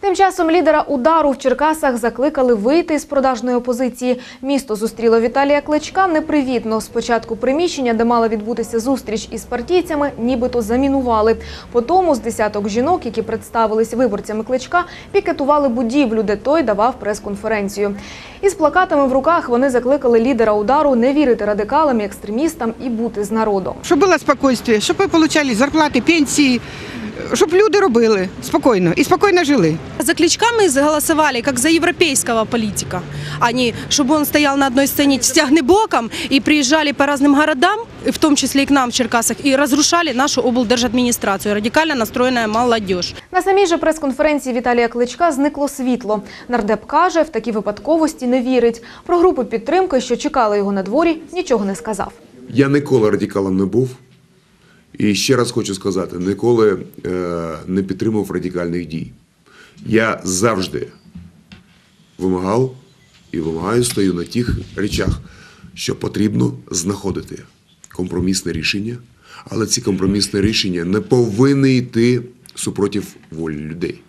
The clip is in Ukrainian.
Тим часом лідера удару в Черкасах закликали вийти з продажної опозиції. Місто зустріло Віталія Кличка непривітно. Спочатку приміщення, де мала відбутися зустріч із партійцями, нібито замінували. Потому з десяток жінок, які представились виборцями Кличка, пікетували будівлю, де той давав прес-конференцію. Із плакатами в руках вони закликали лідера удару не вірити радикалам екстремістам і бути з народом. Щоб було спокійствие, щоб ви отримали зарплати, пенсії, щоб люди робили спокійно і спокійно жили. За Кличка мы голосовали как за европейского политика, а не чтобы он стоял на одной сцене с тягнебоком и приезжали по разным городам, в том числе и к нам в Черкасах, и разрушали нашу облдержадминистрацию, радикально настроенная молодежь. На самій же прес-конференції Віталія Кличка зникло світло. Нардеп каже, в такі випадковості не вірить. Про групи підтримки, що чекали його на дворі, нічого не сказав. Я ніколи радикалом не був. І ще раз хочу сказати: ніколи е, не підтримував радикальних дій. Я завжди вимагав і вимагаю, стою на тих речах, що потрібно знаходити компромісне рішення, але ці компромісне рішення не повинні йти супротив волі людей.